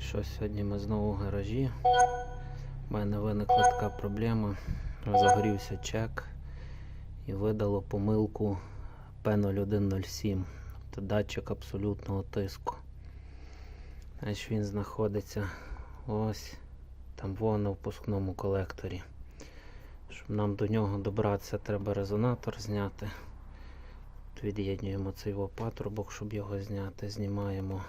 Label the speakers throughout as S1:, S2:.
S1: що сьогодні ми знову в гаражі. У мене виникла така проблема. Загорівся чек і видало помилку P0107. Це датчик абсолютного тиску. Значить він знаходиться ось там вон на впускному колекторі. Щоб нам до нього добратися, треба резонатор зняти. От Від'єднуємо цей патрубок, щоб його зняти. Знімаємо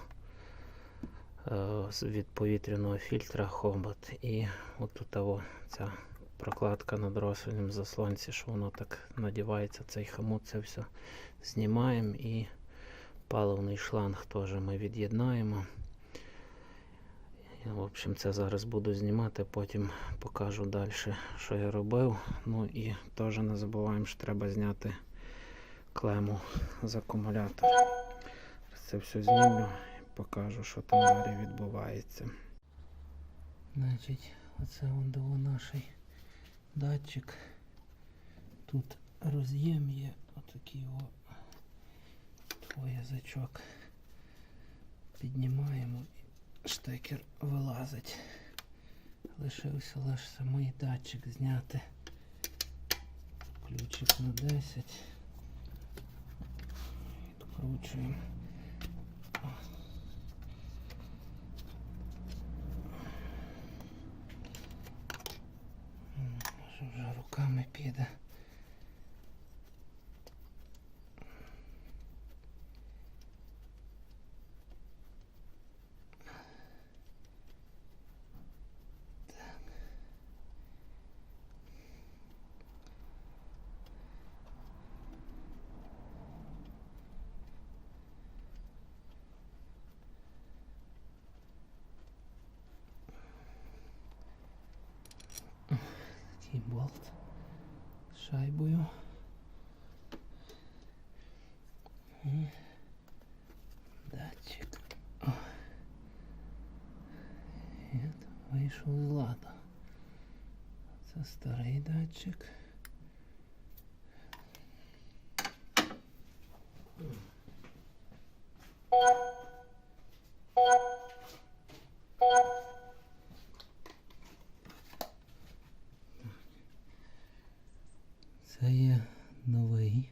S1: від повітряного фільтра хобот. І отут аво ця прокладка на дросельному заслонці, що воно так надівається, цей хомут, це все знімаємо і паливний шланг теж ми від'єднаємо. Я, в общем, це зараз буду знімати, потім покажу далі, що я робив. Ну і теж не забуваємо, що треба зняти клему з акумулятора. Це все знімлю покажу, що там далі відбувається. Значить, оце до наш датчик. Тут роз'єм є, отакий о о, язичок. Піднімаємо і штекер вилазить. Лишився лише самий датчик зняти. Ключик на 10. Відкручуємо. Руками піде. Шайбою. І датчик. О. І вийшов з ладу. Це старий датчик. Це є новий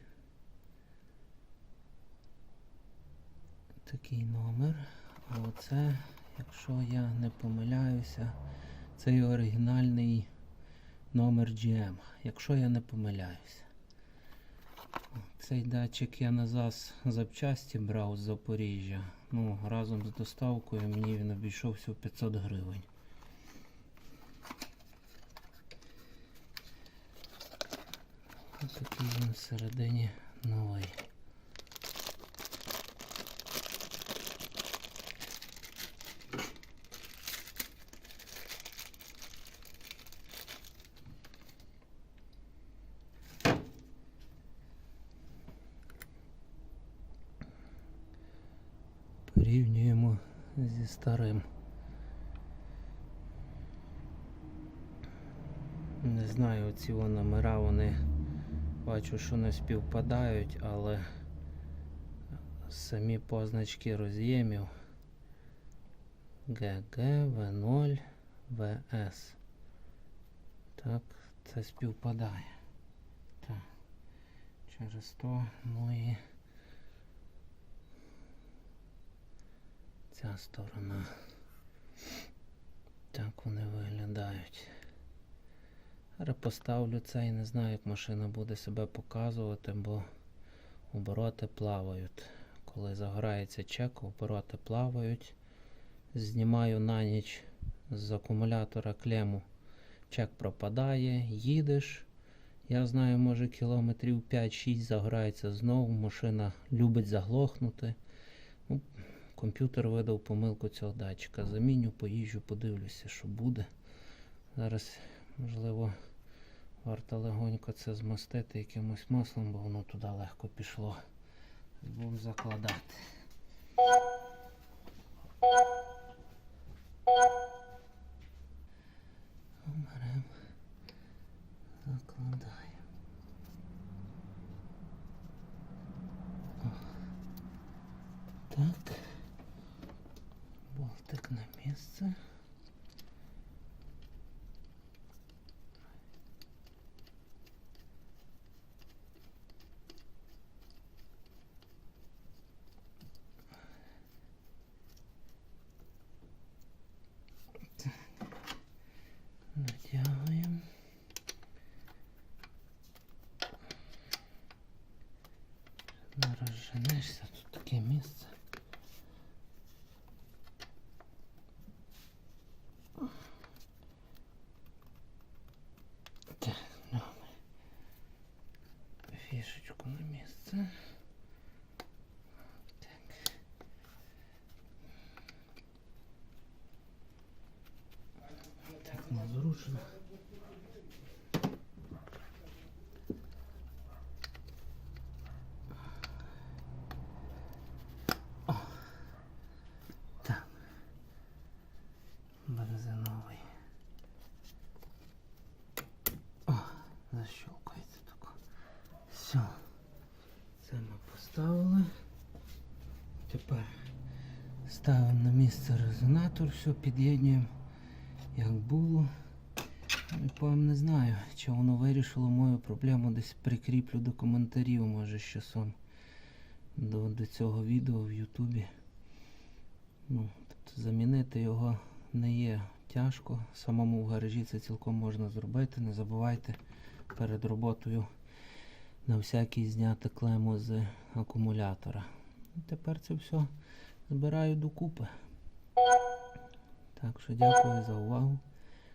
S1: такий номер. А оце, якщо я не помиляюся, це є оригінальний номер GM, якщо я не помиляюся. Цей датчик я на ЗАЗ запчасті брав з Запоріжжя. Ну, разом з доставкою мені він обійшовся в 500 гривень. Такий він всередині новий. Порівнюємо зі старим. Не знаю, ці во номера вони бачу, що не співпадають, але самі позначки роз'ємів ГГ, В0, ВС. Так, це співпадає. Так. Через то, ну і ця сторона. Так вони виглядають. Поставлю це і не знаю, як машина буде себе показувати, бо обороти плавають. Коли загорається чек, обороти плавають. Знімаю на ніч з акумулятора клему. Чек пропадає, їдеш. Я знаю, може кілометрів 5-6 загорається знову. Машина любить заглохнути. Ну, комп'ютер видав помилку цього датчика. Заміню, поїжджу, подивлюся, що буде. Зараз, можливо, варто легонько це змастити якимось маслом, бо воно туди легко пішло. Будемо закладати. Беремо, закладаємо. Так. Болтик на місце. Так. Натягуємо. Не розженешся, тут таке місце. Так, добре. Фішечку на місце. Так. Так, незручно. О. О, защелкається тако. Все. Це ми поставили. Тепер ставимо на місце резонатор, все під'єднуємо, як було. Пам не знаю, чи воно вирішило мою проблему. Десь прикріплю до коментарів, може з часом до, до цього відео в Ютубі. Ну, тобто замінити його не є тяжко. Самому в гаражі це цілком можна зробити. Не забувайте перед роботою на всякий зняти клему з акумулятора. Тепер це все збираю докупи. Так що дякую за увагу.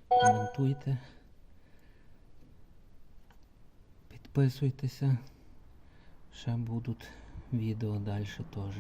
S1: Коментуйте. Підписуйтеся. Ще будуть відео далі теж.